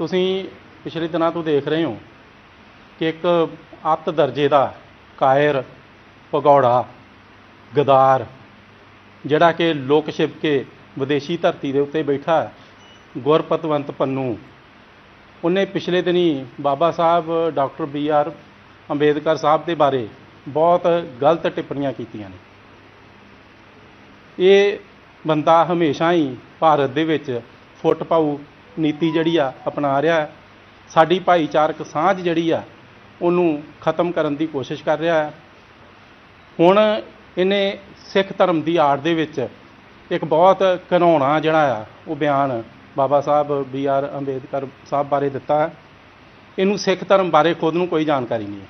ਤੁਸੀਂ ਪਿਛਲੇ ਦਿਨਾਂ ਤੋਂ ਦੇਖ ਰਹੇ ਹੋ ਕਿ ਇੱਕ ਅੱਤ ਦਰਜੇ ਦਾ ਕਾਇਰ ਪਗੌੜਾ ਗਦਾਰ, ਜਿਹੜਾ ਕਿ ਲੋਕ ਛਿਪ ਕੇ ਵਿਦੇਸ਼ੀ ਧਰਤੀ ਦੇ ਉੱਤੇ ਬੈਠਾ ਗੁਰਪਤਵੰਤ ਪੰਨੂ। ਉਹਨੇ ਪਿਛਲੇ ਦਿਨੀ Baba Sahib, doctor B R Ambedkar Sahib ਦੇ ਬਾਰੇ ਬਹੁਤ ਗਲਤ ਟਿੱਪਣੀਆਂ ਕੀਤੀਆਂ ਨੇ। ਇਹ ਬੰਦਾ ਹਮੇਸ਼ਾ ਹੀ ਭਾਰਤ ਦੇ ਵਿੱਚ ਫੁੱਟ ਪਾਊ ਨੀਤੀ ਜਿਹੜੀ ਆ, ਅਪਣਾ ਰਿਹਾ ਹੈ। ਸਾਡੀ ਭਾਈਚਾਰਕ ਸਾਂਝ ਜਿਹੜੀ ਆ, ਉਹਨੂੰ ਖਤਮ ਕਰਨ ਦੀ ਕੋਸ਼ਿਸ਼ ਕਰ ਰਿਹਾ ਹੈ। ਹੁਣ ਇਹਨੇ ਸਿੱਖ ਧਰਮ ਦੀ ਆੜ ਦੇ ਵਿੱਚ ਇੱਕ ਬਹੁਤ ਘਿਨਾਉਣਾ ਜਿਹੜਾ ਆ, ਉਹ ਬਿਆਨ ਬਾਬਾ ਸਾਹਿਬ ਬੀ ਆਰ ਅੰਬੇਦਕਰ ਸਾਹਿਬ ਬਾਰੇ ਦਿੱਤਾ ਹੈ। ਇਹਨੂੰ ਸਿੱਖ ਧਰਮ ਬਾਰੇ ਖੁਦ ਨੂੰ ਕੋਈ ਜਾਣਕਾਰੀ ਨਹੀਂ ਹੈ।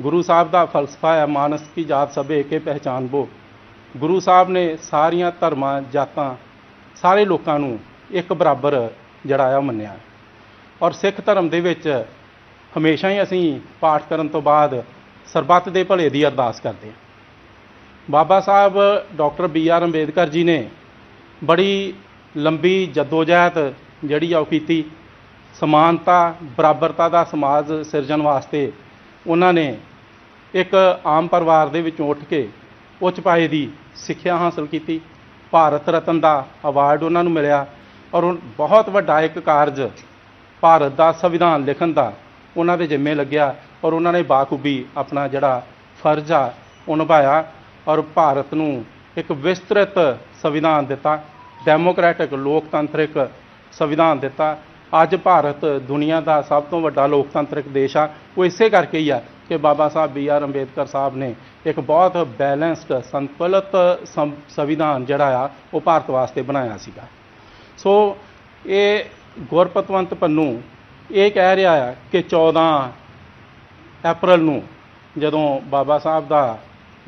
ਗੁਰੂ ਸਾਹਿਬ ਦਾ ਫਲਸਫਾ ਹੈ, ਮਾਨਸ ਕੀ ਜਾਤ ਸਭੇ ਏਕੇ ਪਹਿਚਾਨ ਬੋ। ਗੁਰੂ ਸਾਹਿਬ ਨੇ ਸਾਰੀਆਂ ਧਰਮਾਂ, ਜਾਤਾਂ, ਸਾਰੇ ਲੋਕਾਂ ਨੂੰ ਇੱਕ ਬਰਾਬਰ ਜਿਹੜਾ ਆ ਉਹ ਮੰਨਿਆ। ਔਰ ਸਿੱਖ ਧਰਮ ਦੇ ਵਿੱਚ ਹਮੇਸ਼ਾ ਹੀ ਅਸੀਂ ਪਾਠ ਕਰਨ ਤੋਂ ਬਾਅਦ ਸਰਬੱਤ ਦੇ ਭਲੇ ਦੀ ਅਰਦਾਸ ਕਰਦੇ ਹਾਂ। Baba Sahib doctor B R Ambedkar ji ਨੇ ਬੜੀ ਲੰਬੀ ਜਦੋਜਹਿਦ ਜਿਹੜੀ ਆ ਉਹ ਕੀਤੀ। ਸਮਾਨਤਾ, ਬਰਾਬਰਤਾ ਦਾ ਸਮਾਜ ਸਿਰਜਣ ਵਾਸਤੇ ਉਹਨਾਂ ਨੇ ਇੱਕ ਆਮ ਪਰਿਵਾਰ ਦੇ ਵਿੱਚੋਂ ਉੱਠ ਕੇ ਉੱਚ ਪਾਏ ਦੀ ਸਿੱਖਿਆ ਹਾਸਲ ਕੀਤੀ। ਭਾਰਤ ਰਤਨ ਦਾ ਅਵਾਰਡ ਉਹਨਾਂ ਨੂੰ ਮਿਲਿਆ। ਔਰ ਬਹੁਤ ਵੱਡਾ ਇੱਕ ਕਾਰਜ ਭਾਰਤ ਦਾ ਸੰਵਿਧਾਨ ਲਿਖਣ ਦਾ ਉਹਨਾਂ ਦੇ ਜਿੰਮੇ ਲੱਗਿਆ ਔਰ ਉਹਨਾਂ ਨੇ ਬਾਖੂਬੀ ਆਪਣਾ ਜਿਹੜਾ ਫਰਜ਼ ਆ, ਉਹ ਨਿਭਾਇਆ ਔਰ ਭਾਰਤ ਨੂੰ ਇੱਕ ਵਿਸਤ੍ਰਿਤ ਸੰਵਿਧਾਨ ਦਿੱਤਾ, ਡੈਮੋਕ੍ਰੈਟਿਕ ਲੋਕਤੰਤਰਿਕ ਸੰਵਿਧਾਨ ਦਿੱਤਾ। ਅੱਜ ਭਾਰਤ ਦੁਨੀਆ ਦਾ ਸਭ ਤੋਂ ਵੱਡਾ ਲੋਕਤੰਤਰਿਕ ਦੇਸ਼ ਆ। ਉਹ ਇਸੇ ਕਰਕੇ ਹੀ ਆ ਕਿ ਬਾਬਾ ਸਾਹਿਬ ਬੀ ਆਰ ਅੰਬੇਦਕਰ ਸਾਹਿਬ ਨੇ ਇੱਕ ਬਹੁਤ ਬੈਲੈਂਸਡ ਸੰਤੁਲਿਤ ਸੰਵਿਧਾਨ ਜਿਹੜਾ ਆ, ਉਹ ਭਾਰਤ ਵਾਸਤੇ ਬਣਾਇਆ ਸੀਗਾ। ਸੋ ਇਹ ਗੁਰਪਤਵੰਤ ਪੰਨੂ ਇਹ ਕਹਿ ਰਿਹਾ ਆ ਕਿ 14 ਅਪ੍ਰੈਲ ਨੂੰ ਜਦੋਂ ਬਾਬਾ ਸਾਹਿਬ ਦਾ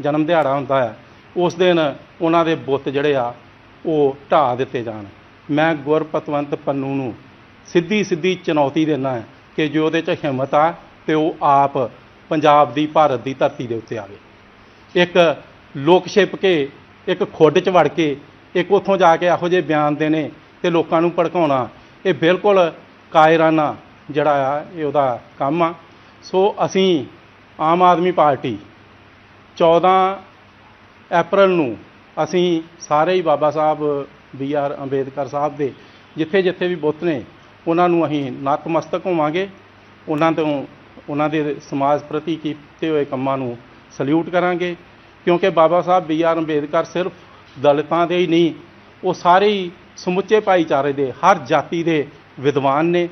ਜਨਮ ਦਿਹਾੜਾ ਹੁੰਦਾ ਹੈ, ਉਸ ਦਿਨ ਉਹਨਾਂ ਦੇ ਬੁੱਤ ਜਿਹੜੇ ਆ, ਉਹ ਢਾਹ ਦਿੱਤੇ ਜਾਣ। ਮੈਂ ਗੁਰਪਤਵੰਤ ਪੰਨੂ ਨੂੰ ਸਿੱਧੀ ਸਿੱਧੀ ਚੁਣੌਤੀ ਦਿੰਦਾ ਹਾਂ ਕਿ ਜੋ ਉਹਦੇ 'ਚ ਹਿੰਮਤ ਆ, ਤੇ ਉਹ ਆਪ ਪੰਜਾਬ ਦੀ, ਭਾਰਤ ਦੀ ਧਰਤੀ ਦੇ ਉੱਤੇ ਆਵੇ। ਇੱਕ ਲੋਕ ਛਿਪ ਕੇ, ਇੱਕ ਖੁੱਡ 'ਚ ਵੜ ਕੇ, ਇੱਕ ਉੱਥੋਂ ਜਾ ਕੇ ਇਹੋ ਜਿਹੇ ਬਿਆਨ ਦੇਣੇ ਤੇ ਲੋਕਾਂ ਨੂੰ ਭੜਕਾਉਣਾ, ਇਹ ਬਿਲਕੁਲ ਕਾਇਰਾਨਾ ਜਿਹੜਾ ਆ, ਇਹ ਉਹਦਾ ਕੰਮ ਆ। ਸੋ ਅਸੀਂ ਆਮ ਆਦਮੀ ਪਾਰਟੀ 14 ਅਪ੍ਰੈਲ ਨੂੰ ਅਸੀਂ ਸਾਰੇ ਹੀ ਬਾਬਾ ਸਾਹਿਬ, ਬੀ ਆਰ ਅੰਬੇਦਕਰ ਸਾਹਿਬ ਦੇ ਜਿੱਥੇ ਜਿੱਥੇ ਵੀ ਬੁੱਤ ਨੇ, ਉਹਨਾਂ ਨੂੰ ਅਸੀਂ ਨਤਮਸਤਕ ਹੋਵਾਂਗੇ। ਉਹਨਾਂ ਤੋਂ, ਉਹਨਾਂ ਦੇ ਸਮਾਜ ਪ੍ਰਤੀ ਕੀਤੇ ਹੋਏ ਕੰਮਾਂ ਨੂੰ ਸਲੂਟ ਕਰਾਂਗੇ। ਕਿਉਂਕਿ ਬਾਬਾ ਸਾਹਿਬ, ਬੀ ਆਰ ਅੰਬੇਦਕਰ ਸਿਰਫ ਦਲਿਤਾਂ ਦੇ ਹੀ ਨਹੀਂ, ਉਹ ਸਾਰੇ ਹੀ ਸਮੁੱਚੇ ਭਾਈਚਾਰੇ ਦੇ, ਹਰ ਜਾਤੀ ਦੇ ਵਿਦਵਾਨ ਨੇ।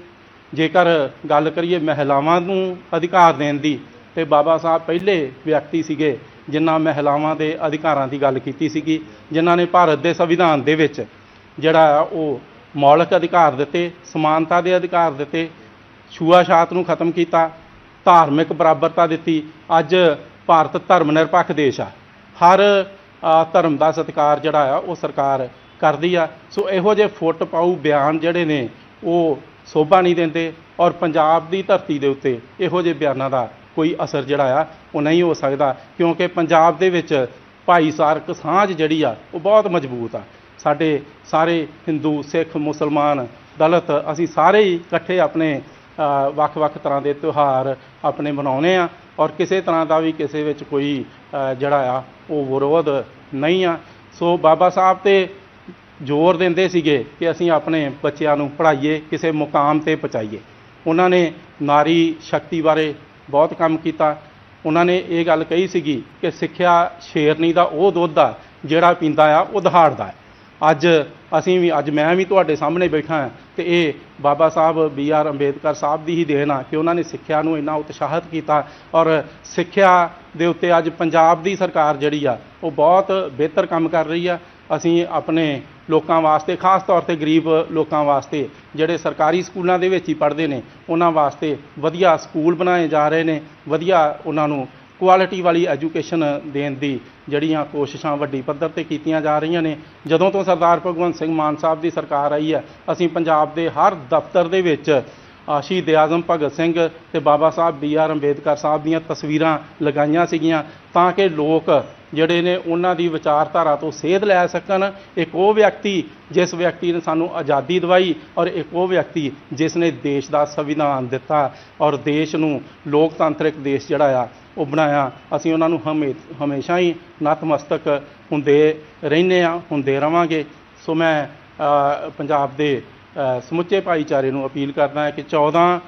ਜੇਕਰ ਗੱਲ ਕਰੀਏ ਮਹਿਲਾਵਾਂ ਨੂੰ ਅਧਿਕਾਰ ਦੇਣ ਦੀ, ਤੇ ਬਾਬਾ ਸਾਹਿਬ ਪਹਿਲੇ ਵਿਅਕਤੀ ਸੀਗੇ ਜਿਨ੍ਹਾਂ ਮਹਿਲਾਵਾਂ ਦੇ ਅਧਿਕਾਰਾਂ ਦੀ ਗੱਲ ਕੀਤੀ ਸੀਗੀ, ਜਿਨ੍ਹਾਂ ਨੇ ਭਾਰਤ ਦੇ ਸੰਵਿਧਾਨ ਦੇ ਵਿੱਚ ਜਿਹੜਾ ਆ ਉਹ ਮੌਲਿਕ ਅਧਿਕਾਰ ਦਿੱਤੇ, ਸਮਾਨਤਾ ਦੇ ਅਧਿਕਾਰ ਦਿੱਤੇ, ਛੂਆਛਾਤ ਨੂੰ ਖਤਮ ਕੀਤਾ, ਧਾਰਮਿਕ ਬਰਾਬਰਤਾ ਦਿੱਤੀ। ਅੱਜ ਭਾਰਤ ਧਰਮ ਨਿਰਪੱਖ ਦੇਸ਼ ਆ। ਹਰ ਧਰਮ ਦਾ ਸਤਿਕਾਰ ਜਿਹੜਾ ਆ, ਉਹ ਸਰਕਾਰ ਕਰਦੀ ਆ। ਸੋ ਇਹੋ ਜਿਹੇ ਫੁੱਟ ਪਾਊ ਬਿਆਨ ਜਿਹੜੇ ਨੇ, ਉਹ ਸੋਭਾ ਨਹੀਂ ਦਿੰਦੇ ਔਰ ਪੰਜਾਬ ਦੀ ਧਰਤੀ ਦੇ ਉੱਤੇ ਇਹੋ ਜਿਹੇ ਬਿਆਨਾਂ ਦਾ ਕੋਈ ਅਸਰ ਜਿਹੜਾ ਆ, ਉਹ ਨਹੀਂ ਹੋ ਸਕਦਾ। ਕਿਉਂਕਿ ਪੰਜਾਬ ਦੇ ਵਿੱਚ ਭਾਈਚਾਰਕ ਸਾਂਝ ਜਿਹੜੀ ਆ, ਉਹ ਬਹੁਤ ਮਜ਼ਬੂਤ ਆ। ਸਾਡੇ ਸਾਰੇ ਹਿੰਦੂ, ਸਿੱਖ, ਮੁਸਲਮਾਨ, ਦਲਿਤ, ਅਸੀਂ ਸਾਰੇ ਹੀ ਇਕੱਠੇ ਆਪਣੇ ਵੱਖ-ਵੱਖ ਤਰ੍ਹਾਂ ਦੇ ਤਿਉਹਾਰ ਆਪਣੇ ਮਨਾਉਨੇ ਆ ਔਰ ਕਿਸੇ ਤਰ੍ਹਾਂ ਦਾ ਵੀ ਕਿਸੇ ਵਿੱਚ ਕੋਈ ਜਿਹੜਾ ਆ, ਉਹ ਵਿਰੋਧ ਨਹੀਂ ਆ। ਸੋ ਬਾਬਾ ਸਾਹਿਬ ਤੇ ਜ਼ੋਰ ਦਿੰਦੇ ਸੀਗੇ ਕਿ ਅਸੀਂ ਆਪਣੇ ਬੱਚਿਆਂ ਨੂੰ ਪੜ੍ਹਾਈਏ, ਕਿਸੇ ਮੁਕਾਮ ਤੇ ਪਹੁੰਚਾਈਏ। ਉਹਨਾਂ ਨੇ ਨਾਰੀ ਸ਼ਕਤੀ ਬਾਰੇ ਬਹੁਤ ਕੰਮ ਕੀਤਾ। ਉਹਨਾਂ ਨੇ ਇਹ ਗੱਲ ਕਹੀ ਸੀਗੀ ਕਿ ਸਿੱਖਿਆ ਸ਼ੇਰਨੀ ਦਾ ਉਹ ਦੁੱਧ ਆ, ਜਿਹੜਾ ਪੀਂਦਾ ਆ, ਉਹ ਦਹਾੜਦਾ ਹੈ। ਅੱਜ ਅਸੀਂ ਵੀ, ਅੱਜ ਮੈਂ ਵੀ ਤੁਹਾਡੇ ਸਾਹਮਣੇ ਬੈਠਾ ਹਾਂ ਤੇ ਇਹ ਬਾਬਾ ਸਾਹਿਬ ਬੀ ਆਰ ਅੰਬੇਦਕਰ ਸਾਹਿਬ ਦੀ ਹੀ ਦੇਣ ਆ ਕਿ ਉਹਨਾਂ ਨੇ ਸਿੱਖਿਆ ਨੂੰ ਇੰਨਾ ਉਤਸ਼ਾਹਿਤ ਕੀਤਾ ਔਰ ਸਿੱਖਿਆ ਦੇ ਉੱਤੇ ਅੱਜ ਪੰਜਾਬ ਦੀ ਸਰਕਾਰ ਜਿਹੜੀ ਆ, ਉਹ ਬਹੁਤ ਬਿਹਤਰ ਕੰਮ ਕਰ ਰਹੀ ਆ। ਅਸੀਂ ਆਪਣੇ ਲੋਕਾਂ ਵਾਸਤੇ, ਖਾਸ ਤੌਰ ਤੇ ਗਰੀਬ ਲੋਕਾਂ ਵਾਸਤੇ, ਜਿਹੜੇ ਸਰਕਾਰੀ ਸਕੂਲਾਂ ਦੇ ਵਿੱਚ ਹੀ ਪੜ੍ਹਦੇ ਨੇ, ਉਹਨਾਂ ਵਾਸਤੇ ਵਧੀਆ ਸਕੂਲ ਬਣਾਏ ਜਾ ਰਹੇ ਨੇ, ਵਧੀਆ ਉਹਨਾਂ ਨੂੰ ਕੁਆਲਿਟੀ ਵਾਲੀ ਐਜੂਕੇਸ਼ਨ ਦੇਣ ਦੀ ਜਿਹੜੀਆਂ ਕੋਸ਼ਿਸ਼ਾਂ ਵੱਡੀ ਪੱਧਰ ਤੇ ਕੀਤੀਆਂ ਜਾ ਰਹੀਆਂ ਨੇ। ਜਦੋਂ ਤੋਂ ਸਰਦਾਰ ਭਗਵੰਤ ਸਿੰਘ ਮਾਨ ਸਾਹਿਬ ਦੀ ਸਰਕਾਰ ਆਈ ਹੈ, ਅਸੀਂ ਪੰਜਾਬ ਦੇ ਹਰ ਦਫ਼ਤਰ ਦੇ ਵਿੱਚ ਸ਼ਹੀਦ ਆਜ਼ਮ ਭਗਤ ਸਿੰਘ ਤੇ ਬਾਬਾ ਸਾਹਿਬ ਬੀ ਆਰ ਅੰਬੇਦਕਰ ਸਾਹਿਬ ਦੀਆਂ ਤਸਵੀਰਾਂ ਲਗਾਈਆਂ ਸੀਗੀਆਂ ਤਾਂ ਕਿ ਲੋਕ ਜਿਹੜੇ ਨੇ ਉਹਨਾਂ ਦੀ ਵਿਚਾਰਧਾਰਾ ਤੋਂ ਸੇਧ ਲੈ ਸਕਣ। ਇੱਕ ਉਹ ਵਿਅਕਤੀ ਜਿਸ ਵਿਅਕਤੀ ਨੇ ਸਾਨੂੰ ਆਜ਼ਾਦੀ ਦਵਾਈ ਔਰ ਇੱਕ ਉਹ ਵਿਅਕਤੀ ਜਿਸ ਨੇ ਦੇਸ਼ ਦਾ ਸੰਵਿਧਾਨ ਦਿੱਤਾ ਔਰ ਦੇਸ਼ ਨੂੰ ਲੋਕਤੰਤਰਿਕ ਦੇਸ਼ ਜਿਹੜਾ ਆ ਉਹ ਬਣਾਇਆ। ਅਸੀਂ ਉਹਨਾਂ ਨੂੰ ਹਮੇ, ਹਮੇਸ਼ਾ ਹੀ ਨਤਮਸਤਕ ਹੁੰਦੇ ਰਹਿੰਦੇ ਆ ਹੁੰਦੇ ਰਵਾਂਗੇ। ਸੋ ਮੈਂ ਪੰਜਾਬ ਦੇ ਸਮੁੱਚੇ ਭਾਈਚਾਰੇ ਨੂੰ ਅਪੀਲ ਕਰਦਾ ਹਾਂ ਕਿ 14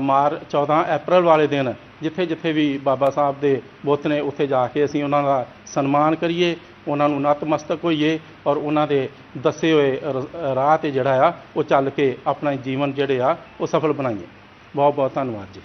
ਮਾਰ 14 ਅਪ੍ਰੈਲ ਵਾਲੇ ਦਿਨ ਜਿੱਥੇ ਜਿੱਥੇ ਵੀ ਬਾਬਾ ਸਾਹਿਬ ਦੇ ਬੁੱਤ ਨੇ ਉੱਥੇ ਜਾ ਕੇ ਅਸੀਂ ਉਹਨਾਂ ਦਾ ਸਨਮਾਨ ਕਰੀਏ, ਉਹਨਾਂ ਨੂੰ ਨਤਮਸਤਕ ਹੋਈਏ ਔਰ ਉਹਨਾਂ ਦੇ ਦੱਸੇ ਹੋਏ ਰ- ਰਾਹ ਤੇ ਜਿਹੜਾ ਆ, ਉਹ ਚੱਲ ਕੇ ਆਪਣਾ ਜੀਵਨ ਜਿਹੜੇ ਆ, ਉਹ ਸਫਲ ਬਣਾਈਏ। ਬਹੁਤ ਬਹੁਤ ਧੰਨਵਾਦ ਜੀ।